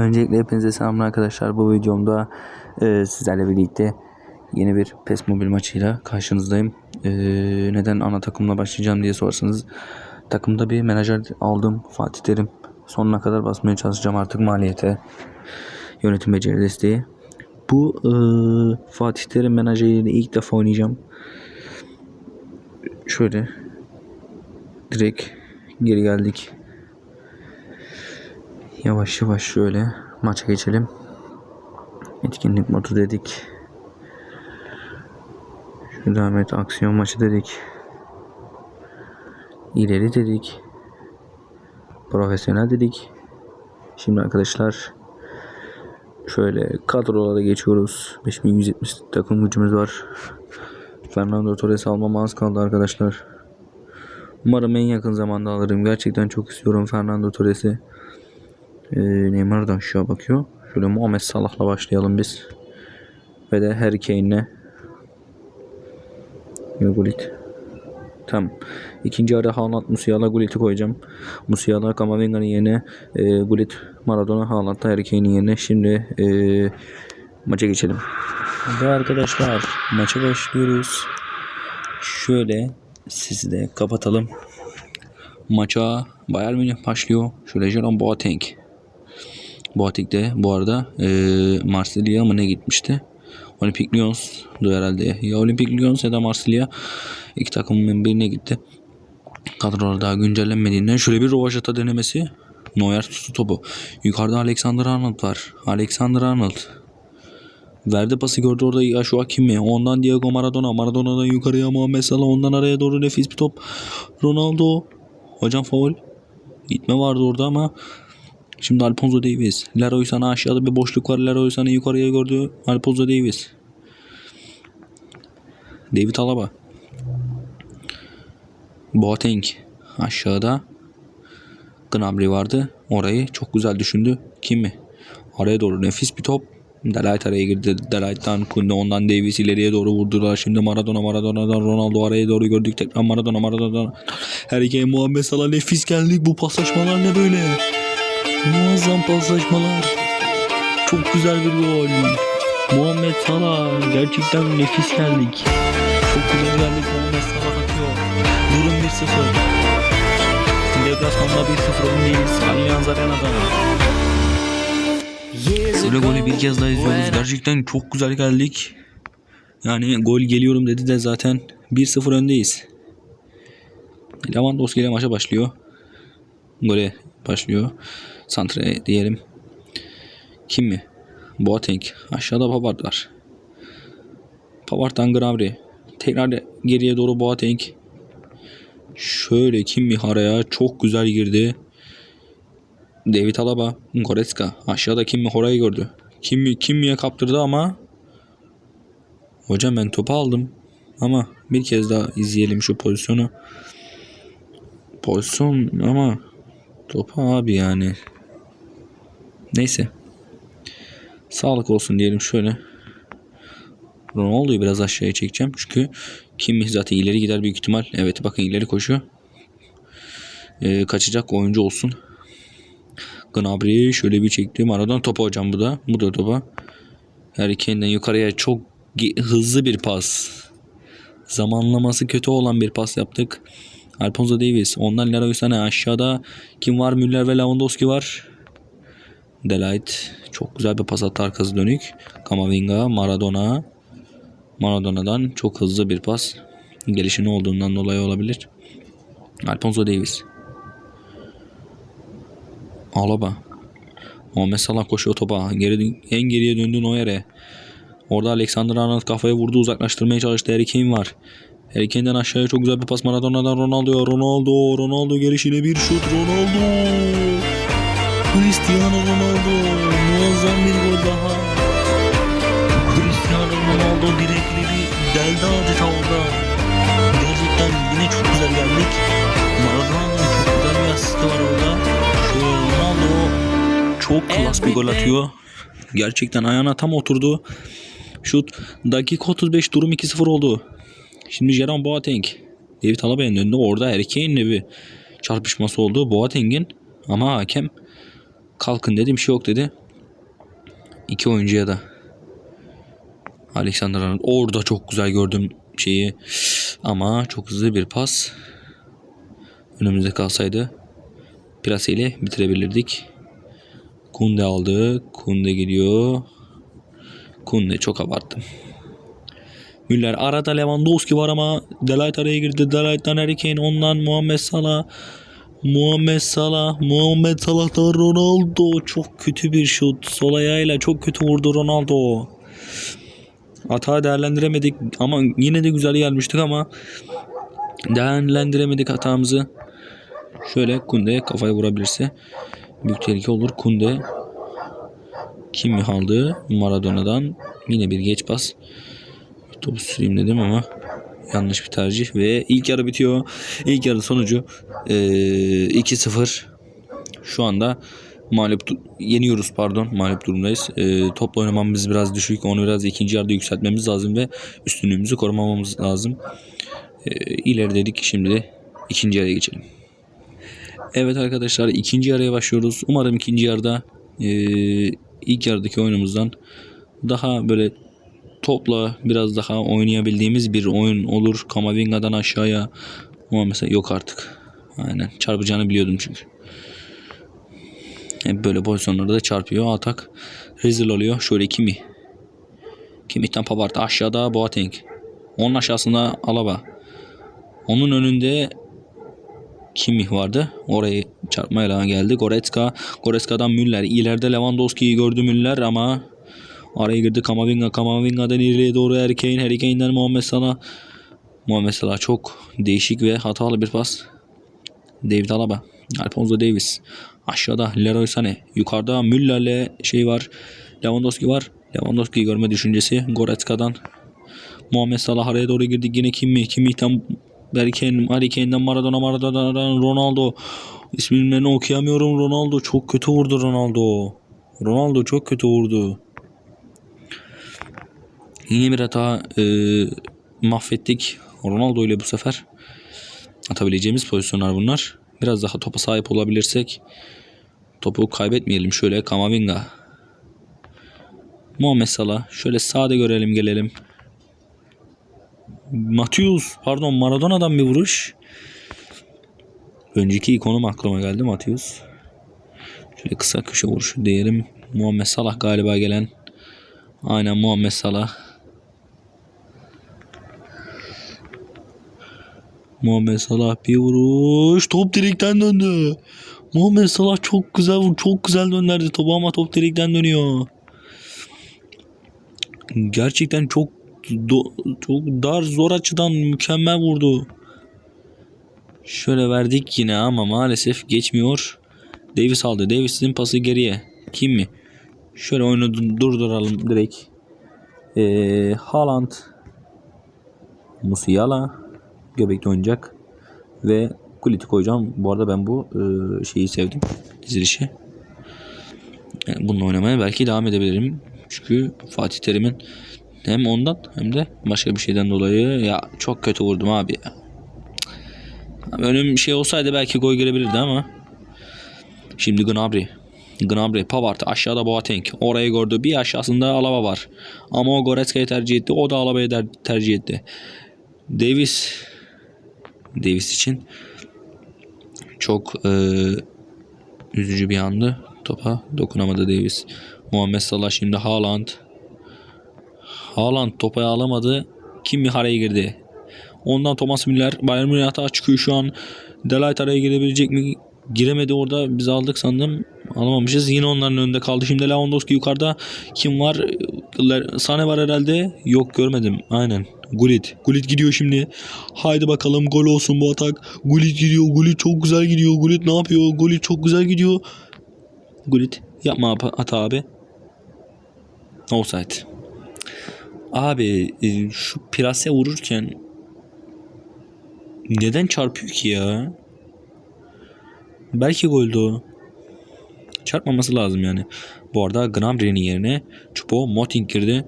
Öncelikle hepinize selamlar arkadaşlar. Bu videomda e, sizlerle birlikte yeni bir PES Mobil maçıyla karşınızdayım. E, neden ana takımla başlayacağım diye sorarsanız takımda bir menajer aldım Fatih Terim. Sonuna kadar basmaya çalışacağım artık maliyete. Yönetim beceri desteği. Bu e, Fatih Terim menajeriyle ilk defa oynayacağım. Şöyle direkt geri geldik. Yavaş yavaş şöyle maça geçelim. Etkinlik modu dedik. Şu devam et aksiyon maçı dedik. İleri dedik. Profesyonel dedik. Şimdi arkadaşlar şöyle kadrolara geçiyoruz. 5170 takım gücümüz var. Fernando Torres almam az kaldı arkadaşlar. Umarım en yakın zamanda alırım. Gerçekten çok istiyorum Fernando Torres'i. Ee, Neymar da aşağı bakıyor. Şöyle Muhammed Salah'la başlayalım biz. Ve de Harry Kane'le. Gullit. Tamam. İkinci ara Haaland Musiala Gullit'i koyacağım. Musiala Kamavinga'nın yerine e, Gullit Maradona Haaland'da Harry Kane'in yerine. Şimdi e, maça geçelim. Ve arkadaşlar maça başlıyoruz. Şöyle sizi de kapatalım. Maça Bayern Münih başlıyor. Şöyle Jerome Boateng. Boateng de bu arada e, Marsilya mı ne gitmişti? Olimpik Lyons'du herhalde. Ya Olimpik Lyons ya da Marsilya iki takımın birine gitti. Kadrolar daha güncellenmediğinden şöyle bir Rovaşata denemesi. Neuer tuttu topu. Yukarıda Alexander Arnold var. Alexander Arnold. Verdi pası gördü orada Joshua Kimi. Ondan Diego Maradona. Maradona'dan yukarıya Muhammed Salah. Ondan araya doğru nefis bir top. Ronaldo. Hocam faul. Gitme vardı orada ama Şimdi Alfonso Davies. Leroy sana aşağıda bir boşluk var. Leroy sana yukarıya gördü. Alfonso Davies. David Alaba. Boateng aşağıda. Gnabry vardı. Orayı çok güzel düşündü. Kim mi? Araya doğru nefis bir top. Delight araya girdi. Delight'tan Kunde ondan Davies ileriye doğru vurdular. Şimdi Maradona Maradona'dan Ronaldo araya doğru gördük. Tekrar Maradona Maradona. Her Kane Muhammed Salah nefis geldik. Bu paslaşmalar ne böyle? Muazzam paslaşmalar. Çok güzel bir gol. Muhammed Salah gerçekten nefis geldik. Çok güzel geldik Muhammed Salah atıyor. Durum 1-0. Deplasmanda 1-0 öndeyiz. Allianz Arena'da. Böyle golü bir kez daha izliyoruz. Gerçekten çok güzel geldik. Yani gol geliyorum dedi de zaten 1-0 öndeyiz. Lewandowski ile maça başlıyor. Gole başlıyor. Santre diyelim. Kim mi? Boateng. Aşağıda Pavard var. Pavard'dan Gnabry. Tekrar geriye doğru Boateng. Şöyle kim mi araya çok güzel girdi. David Alaba, Goretzka. Aşağıda kim mi orayı gördü. Kim mi kim miye kaptırdı ama Hocam ben topu aldım. Ama bir kez daha izleyelim şu pozisyonu. Pozisyon ama topu abi yani. Neyse. Sağlık olsun diyelim şöyle. Ronaldo'yu biraz aşağıya çekeceğim. Çünkü Kim zaten ileri gider büyük ihtimal. Evet bakın ileri koşuyor. Ee, kaçacak oyuncu olsun. Gnabry şöyle bir çekti. Aradan topa hocam bu da. Bu da topa. Harry Kane'den yukarıya çok hızlı bir pas. Zamanlaması kötü olan bir pas yaptık. Alfonso Davies. Ondan Leroy Sané aşağıda. Kim var? Müller ve Lewandowski var. Delight. Çok güzel bir pas attı arkası dönük. Kamavinga, Maradona. Maradona'dan çok hızlı bir pas. Gelişini olduğundan dolayı olabilir. Alfonso Davies. Alaba. Muhammed Salah koşuyor topa. Geri, en geriye döndü Neuer'e. Orada Alexander Arnold kafaya vurdu. Uzaklaştırmaya çalıştı. Harry Kane var. Harry Kane'den aşağıya çok güzel bir pas Maradona'dan Ronaldo'ya. Ronaldo. Ronaldo gelişine bir şut. Ronaldo. Cristiano Ronaldo. Muazzam bir gol daha. Cristiano Ronaldo direkleri deldi adeta orada. Gerçekten yine çok güzel geldik. Maradona'nın çok güzel bir asisti var orada. Şöyle Ronaldo çok klas bir gol atıyor. Gerçekten ayağına tam oturdu. Şut dakika 35 durum 2-0 oldu. Şimdi Jerome Boateng. David Alaba'nın önünde orada Harry Kane'le bir çarpışması oldu. Boateng'in ama hakem kalkın dedi bir şey yok dedi. iki oyuncuya da Alexander Arnold orada çok güzel gördüm şeyi ama çok hızlı bir pas önümüzde kalsaydı Pirase ile bitirebilirdik. Kunde aldı. Kunde gidiyor. Kunde çok abarttım. Müller arada Lewandowski var ama Delight araya girdi. Delight'tan Harry Kane ondan Muhammed Salah. Muhammed Salah. Muhammed Salah'tan Ronaldo. Çok kötü bir şut. Sol ayağıyla çok kötü vurdu Ronaldo. Hata değerlendiremedik ama yine de güzel gelmiştik ama değerlendiremedik hatamızı. Şöyle Kunde kafaya vurabilirse büyük tehlike olur. Kunde kim aldı? Maradona'dan yine bir geç pas. Topu süreyim dedim ama yanlış bir tercih ve ilk yarı bitiyor. İlk yarı sonucu eee, 2-0. Şu anda mağlup yeniyoruz pardon mağlup durumdayız. Eee topla oynamamız biraz düşük. Onu biraz ikinci yarıda yükseltmemiz lazım ve üstünlüğümüzü korumamamız lazım. Eee ileri dedik şimdi de ikinci yarıya geçelim. Evet arkadaşlar ikinci yarıya başlıyoruz. Umarım ikinci yarıda eee, ilk yarıdaki oyunumuzdan daha böyle topla biraz daha oynayabildiğimiz bir oyun olur. Kamavinga'dan aşağıya ama mesela yok artık. Aynen çarpacağını biliyordum çünkü. Hep böyle pozisyonlarda da çarpıyor. Atak rezil oluyor. Şöyle Kimi. Kimi'den Pavard. Aşağıda Boateng. Onun aşağısında Alaba. Onun önünde Kimi vardı. Orayı çarpmayla geldi. Goretzka. Goretzka'dan Müller. İleride Lewandowski'yi gördü Müller ama araya girdi Kamavinga. Kamavinga'dan ileriye doğru Harry Kane. Harry Kane'den Muhammed Salah. Muhammed Salah çok değişik ve hatalı bir pas. David Alaba. Alfonso Davis. Aşağıda Leroy Sané. Yukarıda Müller'le şey var. Lewandowski var. Lewandowski'yi görme düşüncesi. Goretzka'dan Muhammed Salah araya doğru girdi. Yine Kimi. Kimi'den Berken, Harry Kane'den Maradona, Maradona'dan Ronaldo. İsimlerini okuyamıyorum. Ronaldo çok kötü vurdu Ronaldo. Ronaldo çok kötü vurdu. Yine bir hata e, mahvettik. Ronaldo ile bu sefer atabileceğimiz pozisyonlar bunlar. Biraz daha topa sahip olabilirsek topu kaybetmeyelim. Şöyle Kamavinga. Muhammed Salah. Şöyle sağda görelim gelelim. Matius pardon Maradona'dan bir vuruş. Önceki ikonum aklıma geldi Matius. Şöyle kısa köşe vuruşu diyelim. Muhammed Salah galiba gelen. Aynen Muhammed Salah. Muhammed Salah bir vuruş. Top direkten döndü. Muhammed Salah çok güzel vur- çok güzel döndürdü topu ama top direkten dönüyor. Gerçekten çok do- çok dar zor açıdan mükemmel vurdu. Şöyle verdik yine ama maalesef geçmiyor. Davis aldı. Davis'in pası geriye. Kim mi? Şöyle oyunu du- durduralım direkt. Ee, Haaland Musiala göbekte oynayacak ve Kulit'i koyacağım. Bu arada ben bu e, şeyi sevdim. Dizilişi. Yani bununla oynamaya belki devam edebilirim. Çünkü Fatih Terim'in hem ondan hem de başka bir şeyden dolayı ya çok kötü vurdum abi ya. Abi Önüm şey olsaydı belki gol girebilirdi ama. Şimdi Gnabry. Gnabry, Pavard, aşağıda Boateng. Orayı gördü. Bir aşağısında Alaba var. Ama o Goretzka'yı tercih etti. O da Alaba'yı tercih etti. Davis Davis için çok e, üzücü bir andı. Topa dokunamadı Davis. Muhammed Salah şimdi Haaland. Haaland topa alamadı. Kim bir araya girdi? Ondan Thomas Müller. Bayern Münih hata çıkıyor şu an. Delight araya girebilecek mi? Giremedi orada. Biz aldık sandım. Alamamışız. Yine onların önünde kaldı. Şimdi Lewandowski yukarıda. Kim var? Sane var herhalde. Yok görmedim. Aynen. Gullit. Gullit gidiyor şimdi. Haydi bakalım gol olsun bu atak. Gullit gidiyor. Gullit çok güzel gidiyor. Gullit ne yapıyor? Gullit çok güzel gidiyor. Gullit yapma hata abi. Offside. Abi e, şu plase vururken neden çarpıyor ki ya? Belki goldü o. Çarpmaması lazım yani. Bu arada Gnabry'nin yerine Choupo Moting girdi.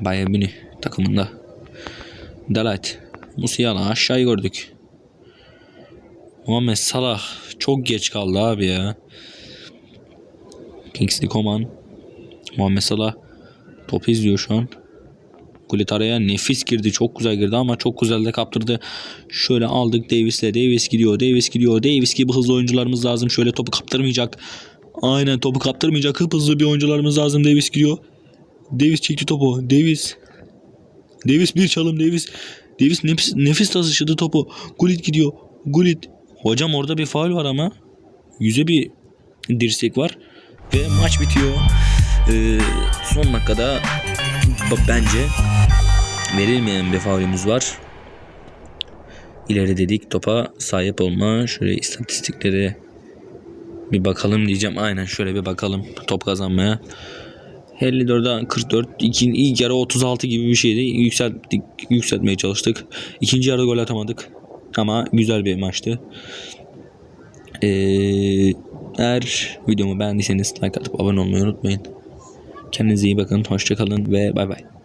Bayern Münih takımında. Delight. Musiala aşağıyı gördük. Muhammed Salah çok geç kaldı abi ya. Kingsley Coman. Muhammed Salah topu izliyor şu an. Gullit araya nefis girdi. Çok güzel girdi ama çok güzel de kaptırdı. Şöyle aldık Davis'le. Davis gidiyor. Davis gidiyor. Davis gibi hızlı oyuncularımız lazım. Şöyle topu kaptırmayacak. Aynen topu kaptırmayacak. Hıp hızlı bir oyuncularımız lazım. Davis gidiyor. Davis çekti topu. Davis. Davis bir çalım Davis. Davis nefis, nefis taşıdı topu. Gullit gidiyor. Gullit. Hocam orada bir faul var ama. Yüze bir dirsek var. Ve maç bitiyor. Ee, son dakikada bence verilmeyen bir faulümüz var. İleri dedik topa sahip olma. Şöyle istatistiklere bir bakalım diyeceğim. Aynen şöyle bir bakalım top kazanmaya. 54'e 44, iki, ilk yarı 36 gibi bir şeydi. Yükselttik, yükseltmeye çalıştık. İkinci yarıda gol atamadık. Ama güzel bir maçtı. Ee, eğer videomu beğendiyseniz like atıp abone olmayı unutmayın. Kendinize iyi bakın. Hoşçakalın ve bay bay.